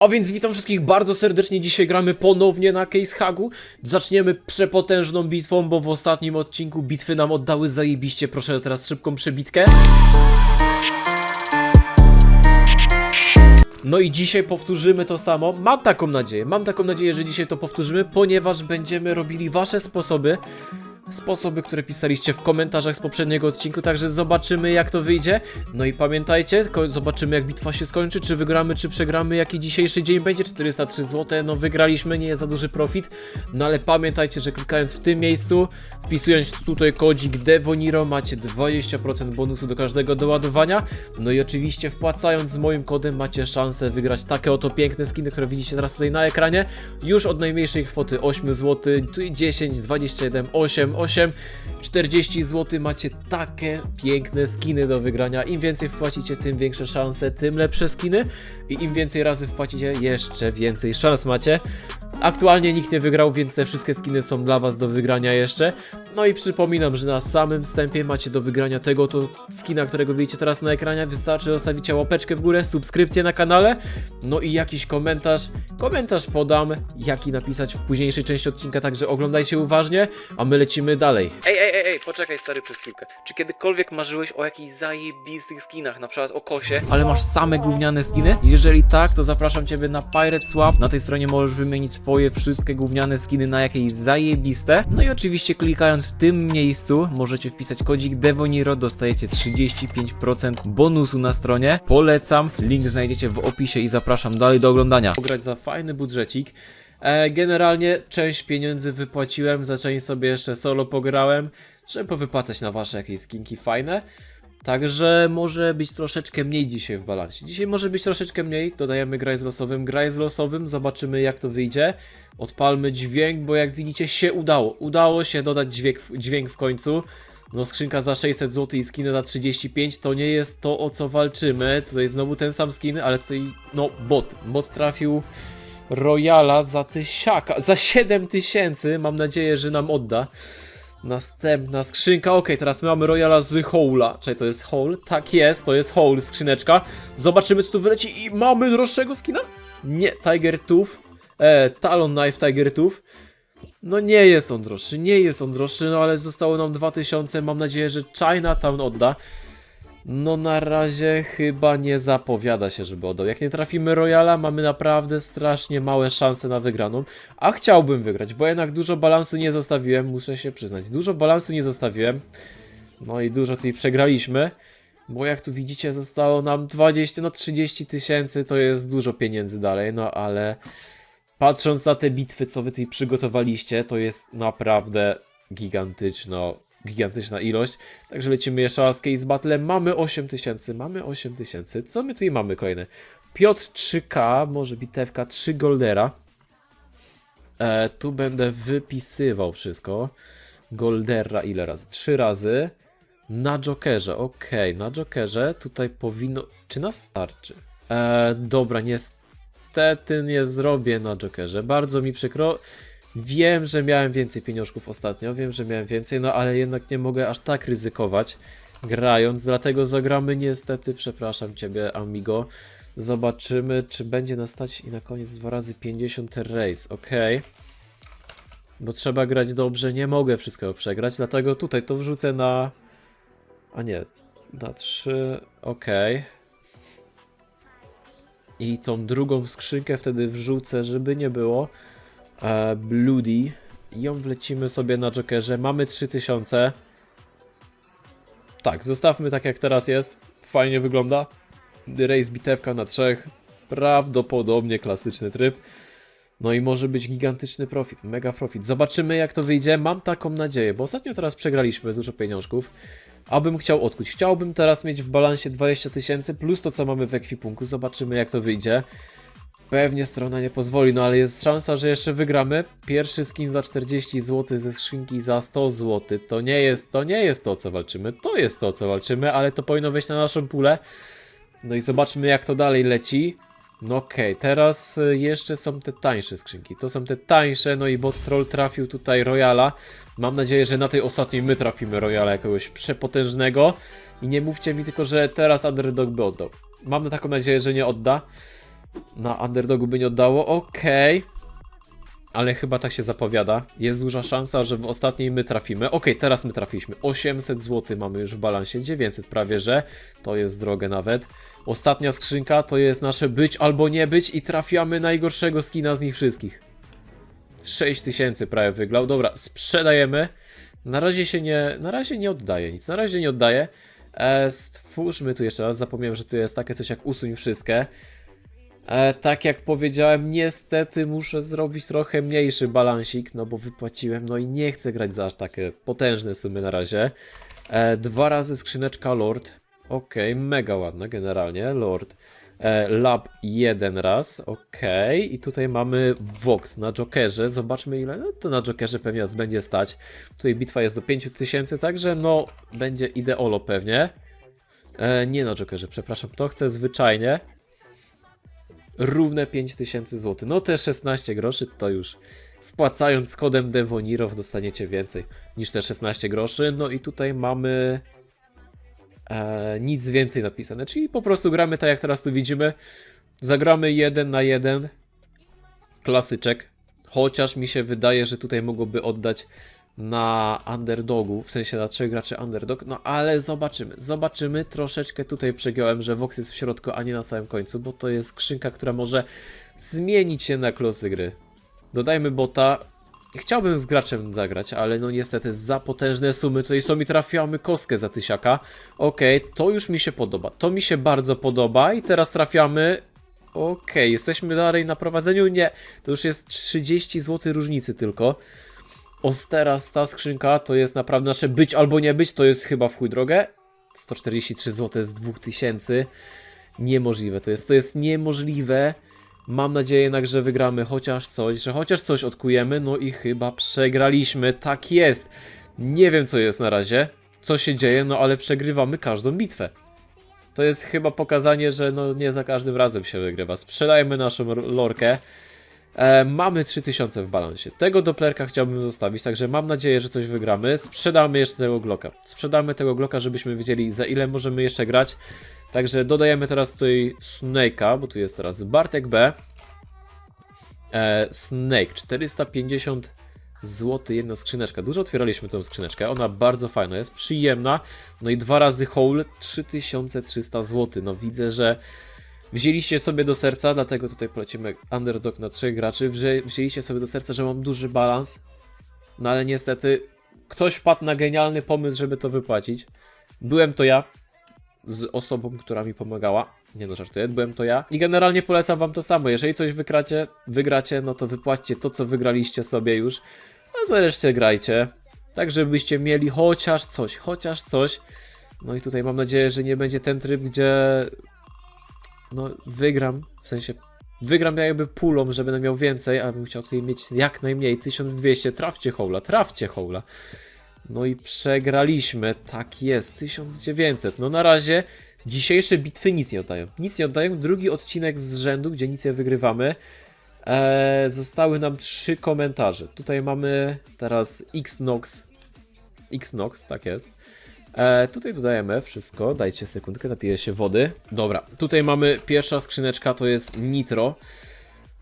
A więc witam wszystkich bardzo serdecznie. Dzisiaj gramy ponownie na Case Hagu. Zaczniemy przepotężną bitwą, bo w ostatnim odcinku bitwy nam oddały zajebiście. Proszę teraz szybką przebitkę. No i dzisiaj powtórzymy to samo. Mam taką nadzieję, mam taką nadzieję, że dzisiaj to powtórzymy, ponieważ będziemy robili wasze sposoby. Sposoby, które pisaliście w komentarzach z poprzedniego odcinku, także zobaczymy jak to wyjdzie. No i pamiętajcie, zobaczymy jak bitwa się skończy, czy wygramy, czy przegramy, jaki dzisiejszy dzień będzie. 403 zł, no wygraliśmy, nie jest za duży profit. No ale pamiętajcie, że klikając w tym miejscu, wpisując tutaj kodzik Devoniro, macie 20% bonusu do każdego doładowania. No i oczywiście wpłacając z moim kodem macie szansę wygrać takie oto piękne skiny, które widzicie teraz tutaj na ekranie. Już od najmniejszej kwoty 8 zł, tu 10, 21, 8, 8, 40 zł macie takie piękne skiny do wygrania. Im więcej wpłacicie, tym większe szanse, tym lepsze skiny. I im więcej razy wpłacicie, jeszcze więcej szans macie. Aktualnie nikt nie wygrał, więc te wszystkie skiny są dla Was do wygrania jeszcze. No i przypominam, że na samym wstępie macie do wygrania tego to skina, którego widzicie teraz na ekranie. Wystarczy zostawić łapeczkę w górę, subskrypcję na kanale, no i jakiś komentarz. Komentarz podam, jaki napisać w późniejszej części odcinka, także oglądajcie uważnie, a my lecimy dalej. Ej, ej, ej, ej, poczekaj stary przez chwilkę. Czy kiedykolwiek marzyłeś o jakichś zajebistych skinach, na przykład o kosie, ale masz same gówniane skiny? Jeżeli tak, to zapraszam Ciebie na Pirate Swap. Na tej stronie możesz wymienić swoje wszystkie gówniane skiny na jakieś zajebiste. No i oczywiście klikając w tym miejscu możecie wpisać kodzik Devoniro, dostajecie 35% bonusu na stronie. Polecam, link znajdziecie w opisie i zapraszam dalej do oglądania. Pograć za fajny budżecik. E, generalnie część pieniędzy wypłaciłem, za część sobie jeszcze solo pograłem, żeby powypłacać na wasze jakieś skinki fajne. Także może być troszeczkę mniej dzisiaj w balansie. Dzisiaj może być troszeczkę mniej, dodajemy graj z losowym, graj z losowym, zobaczymy jak to wyjdzie. Odpalmy dźwięk, bo jak widzicie się udało. Udało się dodać dźwięk, dźwięk w końcu. No skrzynka za 600 zł i skiny na 35 to nie jest to o co walczymy. Tutaj znowu ten sam skin, ale tutaj no bot. Bot trafił Royala za tysiaka, za 7000. Mam nadzieję, że nam odda. Następna skrzynka, okej, teraz my mamy Royala z Hole'a. Czyli to jest Hole? Tak jest, to jest Hole, skrzyneczka. Zobaczymy, co tu wyleci i mamy droższego skina? Nie, Tiger Tooth. E, Talon Knife Tiger Tooth. No nie jest on droższy, nie jest on droższy, no ale zostało nam 2000. Mam nadzieję, że Chinatown odda. No na razie chyba nie zapowiada się, żeby oddał. Jak nie trafimy Royala, mamy naprawdę strasznie małe szanse na wygraną. A chciałbym wygrać, bo jednak dużo balansu nie zostawiłem, muszę się przyznać. Dużo balansu nie zostawiłem. No i dużo tutaj przegraliśmy. Bo jak tu widzicie, zostało nam 20, no 30 tysięcy, to jest dużo pieniędzy dalej, no ale patrząc na te bitwy, co wy tutaj przygotowaliście, to jest naprawdę gigantyczno, gigantyczna ilość. Także lecimy jeszcze raz Case Battle. Mamy 8000, mamy 8000. Co my tutaj mamy kolejne? Piotr 3K, może bitewka 3 Goldera. E, tu będę wypisywał wszystko. Goldera ile razy? 3 razy. Na Jokerze, okej, na Jokerze tutaj powinno... Czy nas starczy? E, dobra, niestety nie zrobię na Jokerze. Bardzo mi przykro. Wiem, że miałem więcej pieniążków ostatnio, wiem, że miałem więcej, no ale jednak nie mogę aż tak ryzykować grając, dlatego zagramy niestety, przepraszam Ciebie amigo. Zobaczymy, czy będzie nas stać i na koniec dwa razy 50 race, ok. Bo trzeba grać dobrze, nie mogę wszystkiego przegrać, dlatego tutaj to wrzucę na... A nie, na 3, ok. I tą drugą skrzynkę wtedy wrzucę, żeby nie było e, Bloody. I ją wlecimy sobie na Jokerze. Mamy 3000. Tak, zostawmy tak jak teraz jest. Fajnie wygląda. Race bitewka na trzech. Prawdopodobnie klasyczny tryb. No i może być gigantyczny profit, mega profit. Zobaczymy jak to wyjdzie. Mam taką nadzieję, bo ostatnio teraz przegraliśmy dużo pieniążków. Abym chciał odkuć. Chciałbym teraz mieć w balansie 20 tysięcy plus to co mamy w ekwipunku. Zobaczymy jak to wyjdzie. Pewnie strona nie pozwoli, no ale jest szansa, że jeszcze wygramy. Pierwszy skin za 40 zł ze skrzynki za 100 zł. To nie jest, to nie jest to, co walczymy. To jest to, co walczymy, ale to powinno wejść na naszą pulę. No i zobaczmy, jak to dalej leci. No okej, teraz y, jeszcze są te tańsze skrzynki. To są te tańsze, no i bot troll trafił tutaj Royala. Mam nadzieję, że na tej ostatniej my trafimy Royala jakiegoś przepotężnego. I nie mówcie mi tylko, że teraz Underdog by oddał. Mam na taką nadzieję, że nie odda. Na underdogu by nie oddało, okej. Ale chyba tak się zapowiada. Jest duża szansa, że w ostatniej my trafimy. Okej, teraz my trafiliśmy. 800 zł mamy już w balansie, 900 prawie, że to jest drogę nawet. Ostatnia skrzynka to jest nasze być albo nie być i trafiamy najgorszego skina z nich wszystkich. 6000 prawie wyglał. Dobra, sprzedajemy. Na razie się nie, na razie nie oddaje nic. Na razie nie oddaje. E, stwórzmy tu jeszcze raz. Zapomniałem, że tu jest takie coś jak usuń wszystkie. E, tak jak powiedziałem, niestety muszę zrobić trochę mniejszy balansik, no bo wypłaciłem, no i nie chcę grać za aż takie potężne sumy na razie. E, dwa razy skrzyneczka Lord. Okej, mega ładna generalnie, Lord. E, Lab jeden raz, okej. I tutaj mamy Vox na Jokerze. Zobaczmy ile, no to na Jokerze pewnie nas będzie stać. Tutaj bitwa jest do 5000, także no będzie ideolo pewnie. E, nie na Jokerze, przepraszam, to chcę zwyczajnie równe 5000 zł. No te 16 groszy to już wpłacając kodem Devonirow dostaniecie więcej niż te 16 groszy. No i tutaj mamy e, nic więcej napisane, czyli po prostu gramy tak jak teraz tu widzimy. Zagramy 1 na 1 klasyczek. Chociaż mi się wydaje, że tutaj mogłoby oddać na underdogu, w sensie na trzech graczy underdog, no ale zobaczymy, zobaczymy, troszeczkę tutaj przegiąłem, że Vox jest w środku, a nie na samym końcu, bo to jest skrzynka, która może zmienić się na klosy gry. Dodajmy bota, chciałbym z graczem zagrać, ale no niestety za potężne sumy, tutaj są mi trafiamy kostkę za tysiaka, okej, to już mi się podoba, to mi się bardzo podoba i teraz trafiamy. Okej, jesteśmy dalej na prowadzeniu? Nie, to już jest 30 zł różnicy tylko. Osteras, ta skrzynka to jest naprawdę nasze być albo nie być, to jest chyba w chuj drogę. 143 zł z 2000. Niemożliwe to jest, to jest niemożliwe. Mam nadzieję jednak, że wygramy chociaż coś, że chociaż coś odkujemy, no i chyba przegraliśmy, tak jest. Nie wiem co jest na razie, co się dzieje, no ale przegrywamy każdą bitwę. To jest chyba pokazanie, że no nie za każdym razem się wygrywa. Sprzedajmy naszą lorkę. E, mamy 3000 w balansie. Tego doplerka chciałbym zostawić, także mam nadzieję, że coś wygramy. Sprzedamy jeszcze tego Glocka. Sprzedamy tego Glocka, żebyśmy wiedzieli za ile możemy jeszcze grać. Także dodajemy teraz tutaj Snake'a, bo tu jest teraz Bartek B. E, Snake 450 zł jedna skrzyneczka. Dużo otwieraliśmy tą skrzyneczkę. Ona bardzo fajna jest, przyjemna. No i dwa razy hole 3300 zł. No widzę, że wzięliście sobie do serca, dlatego tutaj polecimy underdog na trzech graczy. Wzię, wzięliście sobie do serca, że mam duży balans. No ale niestety ktoś wpadł na genialny pomysł, żeby to wypłacić. Byłem to ja z osobą, która mi pomagała. Nie no, żartuję, byłem to ja. I generalnie polecam wam to samo. Jeżeli coś wykracie, wygracie, no to wypłaćcie to, co wygraliście sobie już. A za resztę grajcie. Tak, żebyście mieli chociaż coś, chociaż coś. No i tutaj mam nadzieję, że nie będzie ten tryb, gdzie no wygram, w sensie wygram jakby pulą, że będę miał więcej, a bym chciał tutaj mieć jak najmniej 1200. Trafcie hola, trafcie hola. No i przegraliśmy, tak jest, 1900. No na razie dzisiejsze bitwy nic nie oddają. Nic nie oddają. Drugi odcinek z rzędu, gdzie nic nie wygrywamy. Eee, zostały nam trzy komentarze. Tutaj mamy teraz Xnox. Xnox, tak jest. E, tutaj dodajemy wszystko. Dajcie sekundkę, napiję się wody. Dobra, tutaj mamy pierwsza skrzyneczka, to jest Nitro.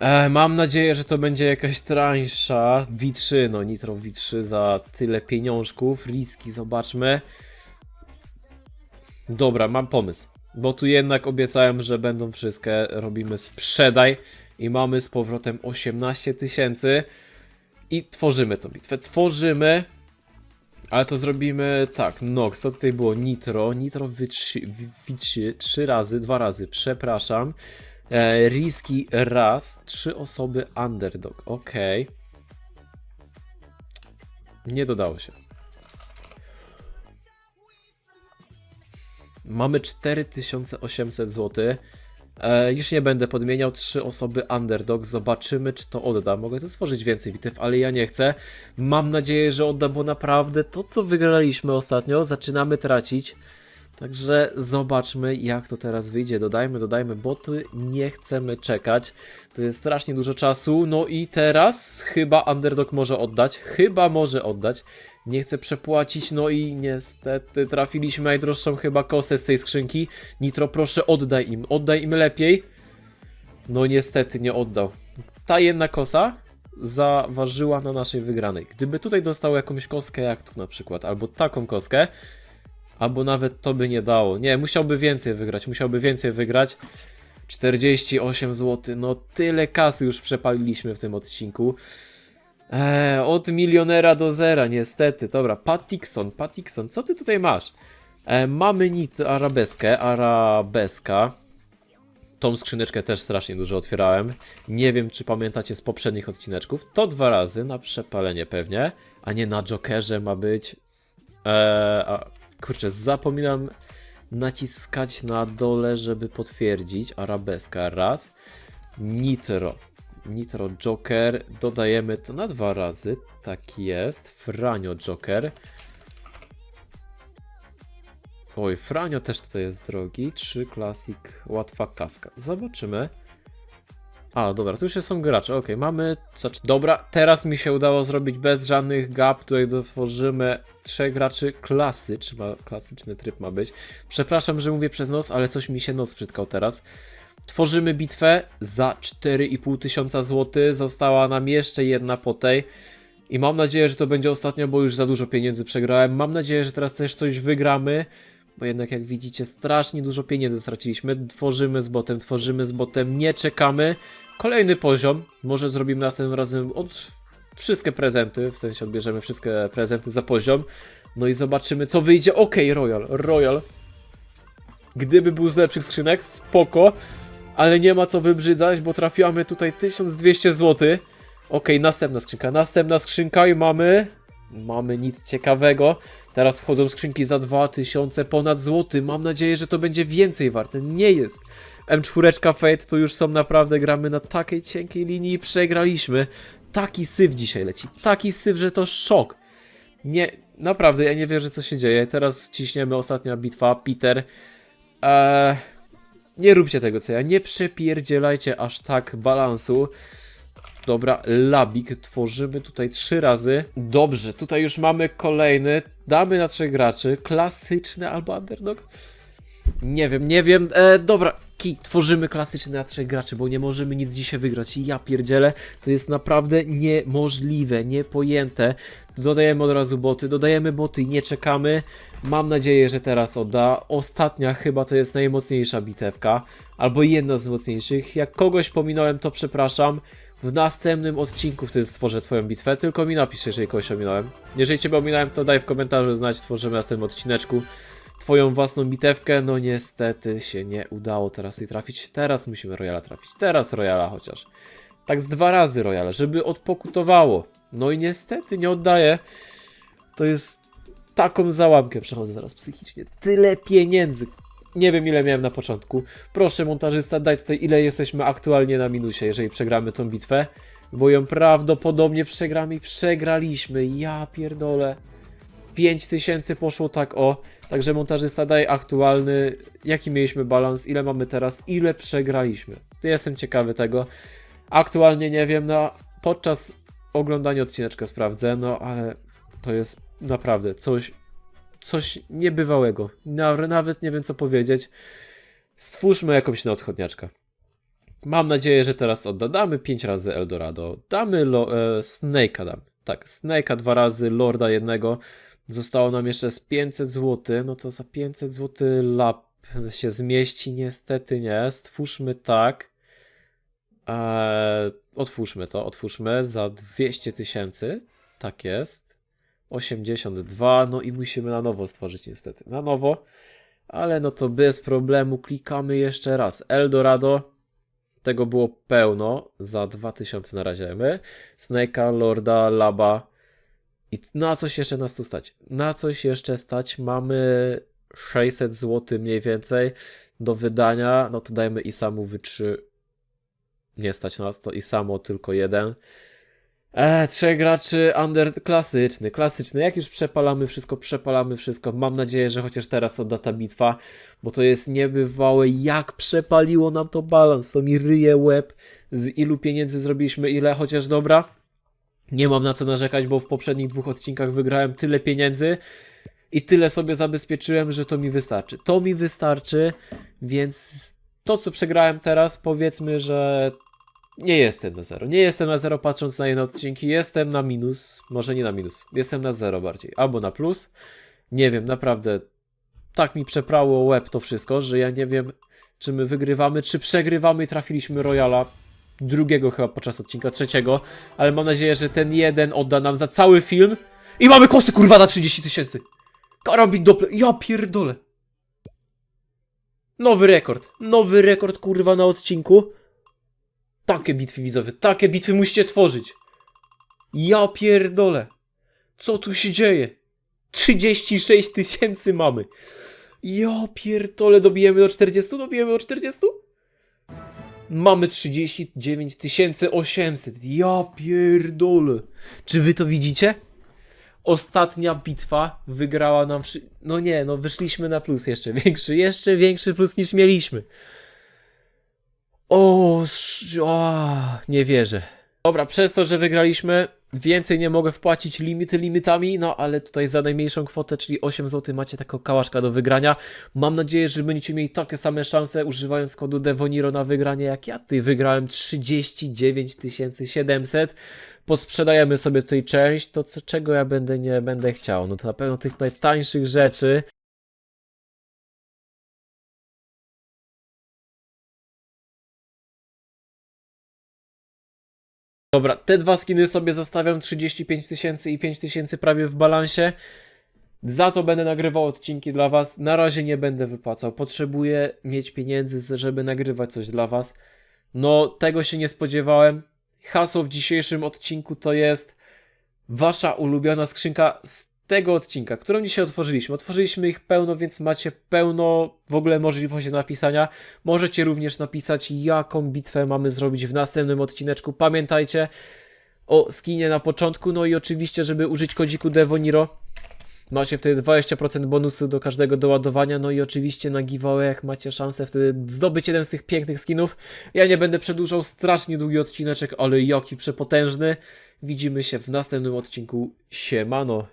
E, mam nadzieję, że to będzie jakaś trańsza. V3, no Nitro V3 za tyle pieniążków. Riski, zobaczmy. Dobra, mam pomysł. Bo tu jednak obiecałem, że będą wszystkie. Robimy sprzedaj. I mamy z powrotem 18 tysięcy. I tworzymy tą bitwę. Tworzymy. Ale to zrobimy tak, Nox, to tutaj było Nitro, Nitro wytrzy, wy- wytrzy, trzy razy, dwa razy, przepraszam. E, Riski raz, trzy osoby Underdog, okej. Nie dodało się. Mamy 4800 zł. E, już nie będę podmieniał. Trzy osoby underdog. Zobaczymy, czy to odda. Mogę tu stworzyć więcej bitew, ale ja nie chcę. Mam nadzieję, że odda, bo naprawdę to, co wygraliśmy ostatnio, zaczynamy tracić. Także zobaczmy, jak to teraz wyjdzie. Dodajmy, dodajmy boty. Nie chcemy czekać. To jest strasznie dużo czasu. No i teraz chyba underdog może oddać. Chyba może oddać. Nie chcę przepłacić, no i niestety trafiliśmy najdroższą chyba kosę z tej skrzynki. Nitro, proszę oddaj im, oddaj im lepiej. No niestety nie oddał. Ta jedna kosa zaważyła na naszej wygranej. Gdyby tutaj dostał jakąś kostkę jak tu na przykład, albo taką kostkę, albo nawet to by nie dało. Nie, musiałby więcej wygrać, musiałby więcej wygrać. 48 zł, no tyle kasy już przepaliliśmy w tym odcinku. Eee, od milionera do zera, niestety. Dobra, Patixon, Patixon, co ty tutaj masz? E, mamy nit arabeskę, arabeska. Tą skrzyneczkę też strasznie dużo otwierałem. Nie wiem, czy pamiętacie z poprzednich odcineczków. To dwa razy na przepalenie pewnie, a nie na Jokerze ma być. Eee, a, kurczę, zapominam naciskać na dole, żeby potwierdzić. Arabeska raz. Nitro. Nitro Joker. Dodajemy to na dwa razy. Tak jest. Franio Joker. Oj, Franio też tutaj jest drogi. 3 Classic, łatwa kaska. Zobaczymy. A, dobra, tu już są gracze. Okej, mamy. Dobra, teraz mi się udało zrobić bez żadnych gap. Tutaj dotworzymy trzech graczy klasycz. Ma, klasyczny tryb ma być. Przepraszam, że mówię przez nos, ale coś mi się nos przytkał teraz. Tworzymy bitwę za 4,5 tysiąca złotych. Została nam jeszcze jedna po tej. I mam nadzieję, że to będzie ostatnio, bo już za dużo pieniędzy przegrałem. Mam nadzieję, że teraz też coś wygramy. Bo jednak jak widzicie, strasznie dużo pieniędzy straciliśmy. Tworzymy z botem, tworzymy z botem, nie czekamy. Kolejny poziom. Może zrobimy następnym razem od wszystkie prezenty, w sensie odbierzemy wszystkie prezenty za poziom. No i zobaczymy, co wyjdzie. Okej, Royal, Royal. Gdyby był z lepszych skrzynek, spoko. Ale nie ma co wybrzydzać, bo trafiamy tutaj 1200 zł. Okej, następna skrzynka, następna skrzynka i mamy... Mamy nic ciekawego. Teraz wchodzą skrzynki za 2000 ponad złoty. Mam nadzieję, że to będzie więcej warte. Nie jest. M4 Fate to już są naprawdę, gramy na takiej cienkiej linii i przegraliśmy. Taki syf dzisiaj leci. Taki syf, że to szok. Nie, naprawdę, ja nie wierzę, co się dzieje. Teraz ciśniemy ostatnia bitwa. Peter. Eee, nie róbcie tego, co ja. Nie przepierdzielajcie aż tak balansu. Dobra, labik tworzymy tutaj trzy razy. Dobrze, tutaj już mamy kolejny. Damy na trzech graczy. Klasyczny albo underdog? Nie wiem, nie wiem. E, dobra, ki, tworzymy klasyczny na trzech graczy, bo nie możemy nic dzisiaj wygrać. I ja pierdzielę, to jest naprawdę niemożliwe, niepojęte. Dodajemy od razu boty, dodajemy boty i nie czekamy. Mam nadzieję, że teraz odda. Ostatnia chyba to jest najmocniejsza bitewka, albo jedna z mocniejszych. Jak kogoś pominąłem, to przepraszam. W następnym odcinku wtedy stworzę twoją bitwę, tylko mi napisz, jeżeli kogoś ominąłem. Jeżeli ciebie ominąłem, to daj w komentarzu znać, tworzymy następnym odcineczku twoją własną bitewkę. No niestety się nie udało teraz jej trafić. Teraz musimy Royala trafić. Teraz Royala chociaż. Tak z dwa razy Royala, żeby odpokutowało. No i niestety nie oddaje. To jest taką załamkę. Przechodzę zaraz psychicznie. Tyle pieniędzy. Nie wiem ile miałem na początku. Proszę montażysta, daj tutaj ile jesteśmy aktualnie na minusie, jeżeli przegramy tą bitwę. Bo ją prawdopodobnie przegramy i przegraliśmy. Ja pierdolę. 5000 poszło tak o. Także montażysta daj aktualny, jaki mieliśmy balans, ile mamy teraz, ile przegraliśmy. To jestem ciekawy tego. Aktualnie nie wiem, no podczas oglądania odcineczka sprawdzę, no ale to jest naprawdę coś, coś niebywałego. Naw- Nawet nie wiem co powiedzieć. Stwórzmy jakąś nadchodniaczkę. Mam nadzieję, że teraz odda. Damy 5 razy Eldorado. Damy e, Snake'a dam. Tak, Snake'a dwa razy, Lorda jednego. Zostało nam jeszcze z 500 zł. No to za 500 zł lap się zmieści. Niestety nie. Stwórzmy tak. Eee, otwórzmy to, otwórzmy za 200 tysięcy. Tak jest. 82. No i musimy na nowo stworzyć niestety. Na nowo. Ale no to bez problemu klikamy jeszcze raz. Eldorado. Tego było pełno. Za 2000 na razie my. Snake'a, Lorda, Laba. I na coś jeszcze nas tu stać? Na coś jeszcze stać? Mamy 600 zł mniej więcej do wydania. No to dajmy i samu wyczy. Nie stać nas to i samo tylko jeden. Eee, trzech graczy under klasyczny, klasyczny. Jak już przepalamy wszystko, przepalamy wszystko. Mam nadzieję, że chociaż teraz odda ta bitwa, bo to jest niebywałe, jak przepaliło nam to balans. To mi ryje łeb, z ilu pieniędzy zrobiliśmy, ile, chociaż dobra. Nie mam na co narzekać, bo w poprzednich dwóch odcinkach wygrałem tyle pieniędzy i tyle sobie zabezpieczyłem, że to mi wystarczy. To mi wystarczy, więc to, co przegrałem teraz, powiedzmy, że nie jestem na zero. Nie jestem na zero patrząc na jedne odcinki, jestem na minus, może nie na minus, jestem na zero bardziej, albo na plus. Nie wiem, naprawdę tak mi przeprało łeb to wszystko, że ja nie wiem, czy my wygrywamy, czy przegrywamy i trafiliśmy Royala drugiego chyba podczas odcinka trzeciego, ale mam nadzieję, że ten jeden odda nam za cały film i mamy kosy kurwa za 30 tysięcy. Karambit Doppler, ja pierdolę. Nowy rekord, nowy rekord kurwa na odcinku. Takie bitwy widzowie, takie bitwy musicie tworzyć. Ja pierdolę. Co tu się dzieje? 36 tysięcy mamy. Ja pierdolę, dobijemy do 40? Dobijemy do 40? Mamy 39 800. Ja pierdolę. Czy wy to widzicie? Ostatnia bitwa wygrała nam. Wszy... No nie, no wyszliśmy na plus jeszcze większy, jeszcze większy plus niż mieliśmy. O, sz- o, nie wierzę. Dobra, przez to, że wygraliśmy, więcej nie mogę wpłacić limity limitami, no ale tutaj za najmniejszą kwotę, czyli 8 zł macie taką kałaszka do wygrania. Mam nadzieję, że będziecie mieli takie same szanse używając kodu Devoniro na wygranie jak ja. Tutaj wygrałem 39 700. Posprzedajemy sobie tutaj część, to co, czego ja będę nie będę chciał. No to na pewno tych najtańszych rzeczy. Dobra, te dwa skiny sobie zostawiam 35 tysięcy i 5 tysięcy prawie w balansie. Za to będę nagrywał odcinki dla Was. Na razie nie będę wypłacał. Potrzebuję mieć pieniędzy, żeby nagrywać coś dla Was. No, tego się nie spodziewałem. Hasło w dzisiejszym odcinku to jest Wasza ulubiona skrzynka tego odcinka, którą dzisiaj otworzyliśmy. Otworzyliśmy ich pełno, więc macie pełno w ogóle możliwości napisania. Możecie również napisać, jaką bitwę mamy zrobić w następnym odcineczku. Pamiętajcie o skinie na początku, no i oczywiście, żeby użyć kodziku Devoniro. Macie wtedy 20% bonusu do każdego doładowania, no i oczywiście na giveawayach macie szansę wtedy zdobyć jeden z tych pięknych skinów. Ja nie będę przedłużał, strasznie długi odcineczek, ale jaki przepotężny. Widzimy się w następnym odcinku. Siemano.